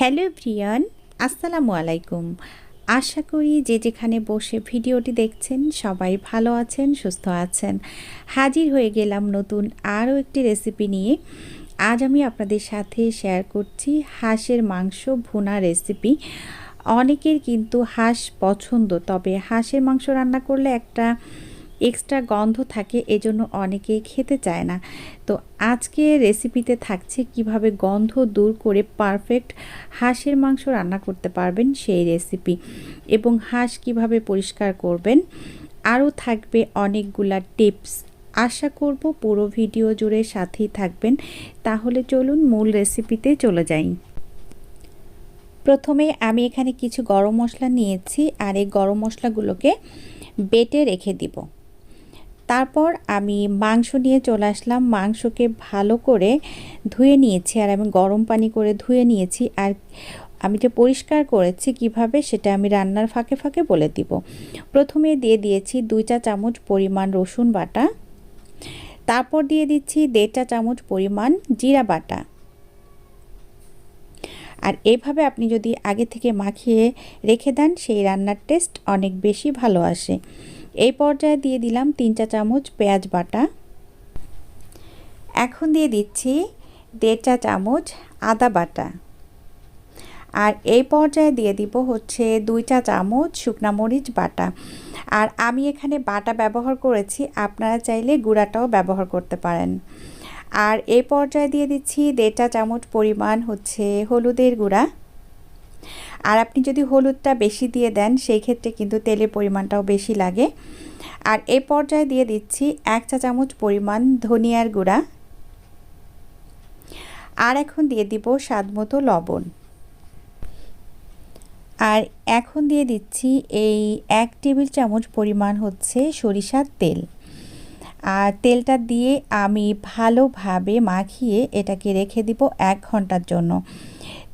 Hello Priyan, আসসালামু আলাইকুম। আশা করি যে যেখানে বসে ভিডিওটি দেখছেন সবাই ভালো আছেন, সুস্থ আছেন। হাজির হয়ে গেলাম নতুন আরও একটি রেসিপি নিয়ে। আজ আমি আপনাদের সাথে শেয়ার করছি হাঁসের মাংস ভুনা রেসিপি। অনেকের কিন্তু হাঁস পছন্দ, তবে হাঁসের মাংস রান্না করলে একটা এক্সট্রা গন্ধ থাকে, এজন্য অনেকেই খেতে চায় না। তো আজকে রেসিপিতে থাকছে কীভাবে গন্ধ দূর করে পারফেক্ট হাঁসের মাংস রান্না করতে পারবেন সেই রেসিপি এবং হাঁস কীভাবে পরিষ্কার করবেন। আরও থাকবে অনেকগুলা টিপস আশা করব পুরো ভিডিও জুড়ে সাথেই থাকবেন। তাহলে চলুন মূল রেসিপিতে চলে যাই। প্রথমে আমি এখানে কিছু গরম মশলা নিয়েছি আর এই গরম মশলাগুলোকে বেটে রেখে দিব। তারপর আমি মাংস নিয়ে চলে আসলাম। মাংসকে ভালো করে ধুয়ে নিয়েছি আর আমি গরম পানি করে ধুয়ে নিয়েছি আর আমি যে পরিষ্কার করেছি কীভাবে সেটা আমি রান্নার ফাঁকে ফাঁকে বলে দিব। প্রথমে দিয়ে দিয়েছি দুই চা চামচ পরিমাণ রসুন বাটা। তারপর দিয়ে দিচ্ছি দেড় চা চামচ পরিমাণ জিরা বাটা। আর এভাবে আপনি যদি আগে থেকে মাখিয়ে রেখে দেন সেই রান্নার টেস্ট অনেক বেশি ভালো আসে। এই পর্যায়ে দিয়ে দিলাম তিন চা চামচ পেঁয়াজ বাটা। এখন দিয়ে দিচ্ছি দেড় চা চামচ আদা বাটা। আর এই পর্যায়ে দিয়ে দিব হচ্ছে দুই চা চামচ শুকনা মরিচ বাটা। আর আমি এখানে বাটা ব্যবহার করেছি, আপনারা চাইলে গুঁড়াটাও ব্যবহার করতে পারেন। আর এই পর্যায়ে দিয়ে দিচ্ছি দেড় চা চামচ পরিমাণ হচ্ছে হলুদের গুঁড়া। আর আপনি যদি হলুদটা বেশি দিয়ে দেন, সেই ক্ষেত্রে কিন্তু তেলের পরিমাণটাও বেশি লাগে। আর এ পর্যায়ে দিয়ে দিচ্ছি এক চা চামচ পরিমাণ ধনিয়ার গুঁড়া। আর এখন দিয়ে দিব স্বাদ মতো লবণ। আর এখন দিয়ে দিচ্ছি এই এক টেবিল চামচ পরিমাণ হচ্ছে সরিষার তেল। আর তেলটা দিয়ে আমি ভালোভাবে মাখিয়ে এটাকে রেখে দিব এক ঘণ্টার জন্য।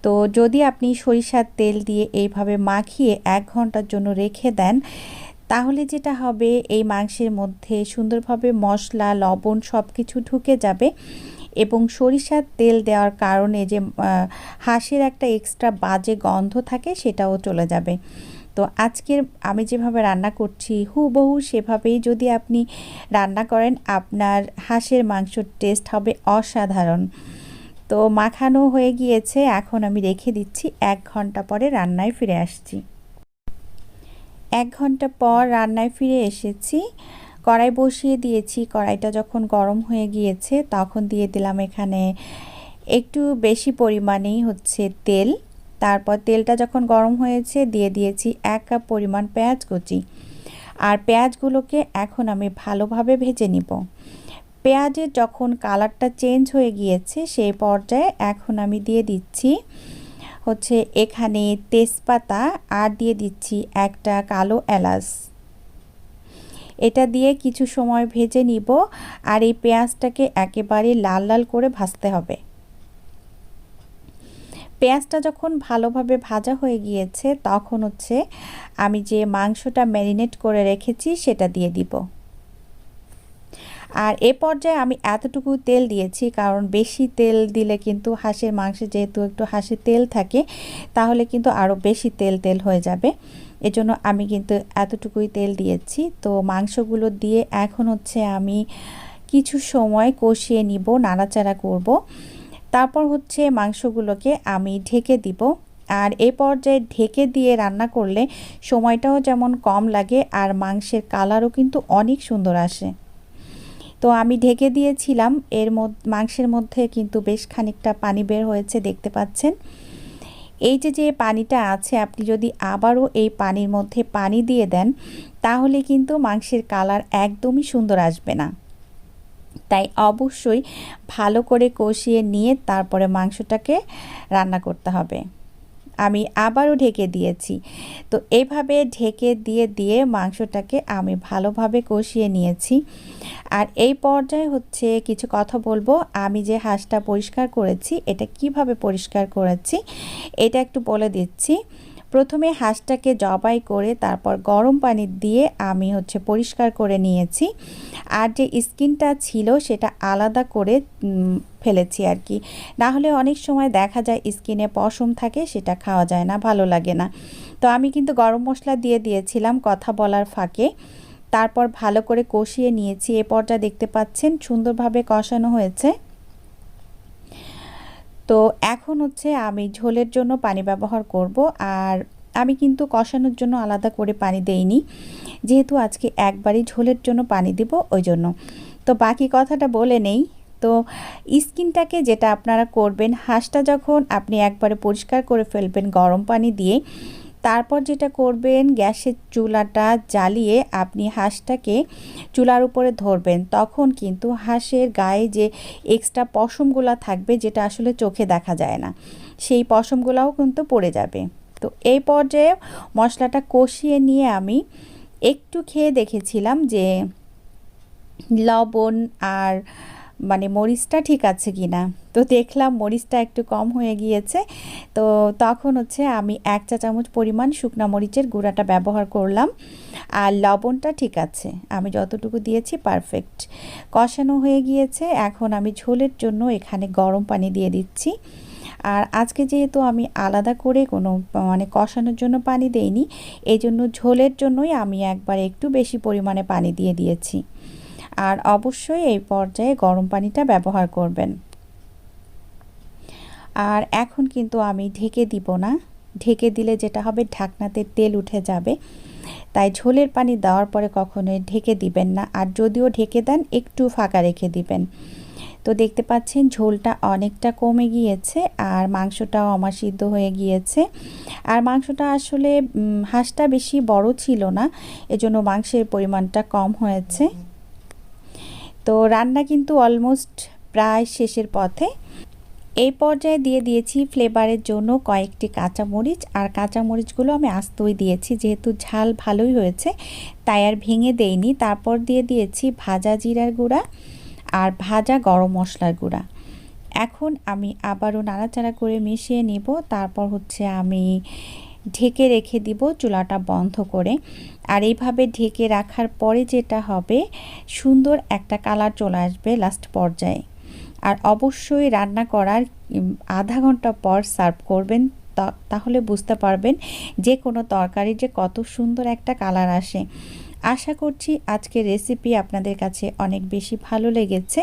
তো যদি আপনি সরিষার তেল দিয়ে এইভাবে মাখিয়ে এক ঘণ্টার জন্য রেখে দেন, তাহলে যেটা হবে, এই মাংসের মধ্যে সুন্দরভাবে মশলা, লবণ সব কিছু ঢুকে যাবে এবং সরিষার তেল দেওয়ার কারণে যে হাঁসের একটা এক্সট্রা বাজে গন্ধ থাকে সেটাও চলে যাবে। তো আজকের আমি যেভাবে রান্না করছি, হুবহু সেভাবেই যদি আপনি রান্না করেন, আপনার হাঁসের মাংসর টেস্ট হবে অসাধারণ। তো মাখানো হয়ে গিয়েছে, এখন আমি রেখে দিচ্ছি, এক ঘণ্টা পরে রান্নায় ফিরে আসছি। এক ঘণ্টা পর রান্নায় ফিরে এসেছি, কড়াই বসিয়ে দিয়েছি, কড়াইটা যখন গরম হয়ে গিয়েছে তখন দিয়ে দিলাম এখানে একটু বেশি পরিমাণেই হচ্ছে তেল। তারপর তেলটা যখন গরম হয়েছে দিয়ে দিয়েছি এক কাপ পরিমাণ পেঁয়াজ কুচি। আর পেঁয়াজগুলোকে এখন আমি ভালোভাবে ভেজে নিব। পেঁয়াজের যখন কালারটা চেঞ্জ হয়ে গিয়েছে, সেই পর্যায়ে এখন আমি দিয়ে দিচ্ছি হচ্ছে এখানে তেজপাতা আর দিয়ে দিচ্ছি একটা কালো এলাচ। এটা দিয়ে কিছু সময় ভেজে নিব আর এই পেঁয়াজটাকে একেবারে লাল লাল করে ভাজতে হবে। পেঁয়াজটা যখন ভালোভাবে ভাজা হয়ে গিয়েছে, তখন হচ্ছে আমি যে মাংসটা ম্যারিনেট করে রেখেছি, সেটা দিয়ে দিব। আর এ পর্যায়ে আমি এতটুকু তেল দিয়েছি, কারণ বেশি তেল দিলে কিন্তু হাঁসের মাংসে যেহেতু একটু হাঁসের তেল থাকে, তাহলে কিন্তু আরও বেশি তেল তেল হয়ে যাবে। এজন্য আমি কিন্তু এতটুকুই তেল দিয়েছি। তো মাংসগুলো দিয়ে এখন হচ্ছে আমি কিছু সময় কষিয়ে নিব, নাড়াচাড়া করব। তারপর হচ্ছে মাংসগুলোকে আমি ঢেকে দিব। আর এ পর্যায়ে ঢেকে দিয়ে রান্না করলে সময়টাও যেমন কম লাগে, আর মাংসের কালারও কিন্তু অনেক সুন্দর আসে। তো আমি ঢেকে দিয়েছিলাম। এর মাংসের মধ্যে কিন্তু বেশ খানিকটা পানি বের হয়েছে, দেখতে পাচ্ছেন। এই যে যে পানিটা আছে, আপনি যদি আবারও এই পানির মধ্যে পানি দিয়ে দেন, তাহলে কিন্তু মাংসের কালার একদমই সুন্দর আসবে না। তাই অবশ্যই ভালো করে কষিয়ে নিয়ে তারপরে মাংসটাকে রান্না করতে হবে। আমি আবারও ঢেকে দিয়েছি। তো এইভাবে ঢেকে দিয়ে দিয়ে মাংসটাকে আমি ভালোভাবে কষিয়ে নিয়েছি। আর এই পর্যায়ে হচ্ছে কিছু কথা বলব। আমি যে হাঁসটা পরিষ্কার করেছি, এটা কীভাবে পরিষ্কার করেছি, এটা একটু বলে দিচ্ছি। প্রথমে হাঁসটাকে জবাই করে তারপর গরম পানি দিয়ে আমি হচ্ছে পরিষ্কার করে নিয়েছি। আর যে স্কিনটা ছিল সেটা আলাদা করে ফেলেছি আর কি। না হলে অনেক সময় দেখা যায় স্কিনে পশম থাকে, সেটা খাওয়া যায় না, ভালো লাগে না। তো আমি কিন্তু গরম মশলা দিয়ে দিয়েছিলাম কথা বলার ফাঁকে। তারপর ভালো করে কষিয়ে নিয়েছি। এ পর্যা দেখতে পাচ্ছেন সুন্দরভাবে কষানো হয়েছে। তো এখন হচ্ছে আমি ঝোলের জন্য পানি ব্যবহার করব আর আমি কিন্তু কষানোর জন্য আলাদা করে পানি দেইনি। যেহেতু আজকে একবারই ঝোলের জন্য পানি দেব, ওই জন্য। তো বাকি কথাটা বলে নেই। তো স্কিনটাকে যেটা আপনারা করবেন, হাঁসটা যখন আপনি একবারে পরিষ্কার করে ফেলবেন, গরম পানি দিয়ে তারপর যেটা করবেন, গ্যাসের চুলাটা জ্বালিয়ে আপনি হাঁসটাকে চুলার উপরে ধরবেন। তখন কিন্তু হাঁসের গায়ে যে এক্সট্রা পশমগুলো থাকবে, যেটা আসলে চোখে দেখা যায় না, সেই পশমগুলোও কিন্তু পড়ে যাবে। তো এই পর্যায়ে মশলাটা কষিয়ে নিয়ে আমি একটু খেয়ে দেখেছিলাম যে লবণ আর মানে মরিচটা ঠিক আছে কি না তো দেখলাম মরিচটা একটু কম হয়ে গিয়েছে। তো তখন হচ্ছে আমি এক চা চামচ পরিমাণ শুকনা মরিচের গুঁড়াটা ব্যবহার করলাম। আর লবণটা ঠিক আছে। আমি যতটুকু দিয়েছি পারফেক্ট। কষানো হয়ে গিয়েছে। এখন আমি ঝোলের জন্য এখানে গরম পানি দিয়ে দিচ্ছি। আর আজকে যেহেতু আমি আলাদা করে কোনো মানে কষানোর জন্য পানি দেইনি এই জন্য ঝোলের জন্যই আমি একবার একটু বেশি পরিমাণে পানি দিয়ে দিয়েছি। আর অবশ্যই এই পর্যায়ে গরম পানিটা ব্যবহার করবেন। আর এখন কিন্তু আমি ঢেকে দিব না। ঢেকে দিলে যেটা হবে ঢাকনাতে তেল উঠে যাবে। তাই ঝোলের পানি দেওয়ার পরে কখনোই ঢেকে দিবেন না। আর যদিও ঢেকে দেন, একটু ফাঁকা রেখে দিবেন। তো দেখতে পাচ্ছেন ঝোলটা অনেকটা কমে গিয়েছে আর মাংসটাও আমার সিদ্ধ হয়ে গিয়েছে। আর মাংসটা আসলে হাঁসটা বেশি বড় ছিল না। এজন্য মাংসের পরিমাণটা কম হয়েছে। তো রান্না কিন্তু অলমোস্ট প্রায় শেষের পথে। এই পর্যায়ে দিয়ে দিয়েছি ফ্লেভারের জন্য কয়েকটি কাঁচামরিচ, আর কাঁচামরিচগুলো আমি আস্তই দিয়েছি যেহেতু ঝাল ভালোই হয়েছে, তাই আর ভেঙে দেইনি। তারপর দিয়ে দিয়েছি ভাজা জিরার গুঁড়া আর ভাজা গরম মশলার গুঁড়া। এখন আমি আবারও নাড়াচাড়া করে মিশিয়ে নিব। তারপর হচ্ছে আমি ঢেকে রেখে দিব চুলাটা বন্ধ করে। আর এইভাবে ঢেকে রাখার পরে যেটা হবে, সুন্দর একটা কালার চলে আসবে লাস্ট পর্যায়ে। আর অবশ্যই রান্না করার আধা ঘণ্টা পর সার্ভ করবেন তাহলে বুঝতে পারবেন যে কোনো তরকারি যে কত সুন্দর একটা কালার আসে। আশা করছি আজকের রেসিপি আপনাদের কাছে অনেক বেশি ভালো লেগেছে।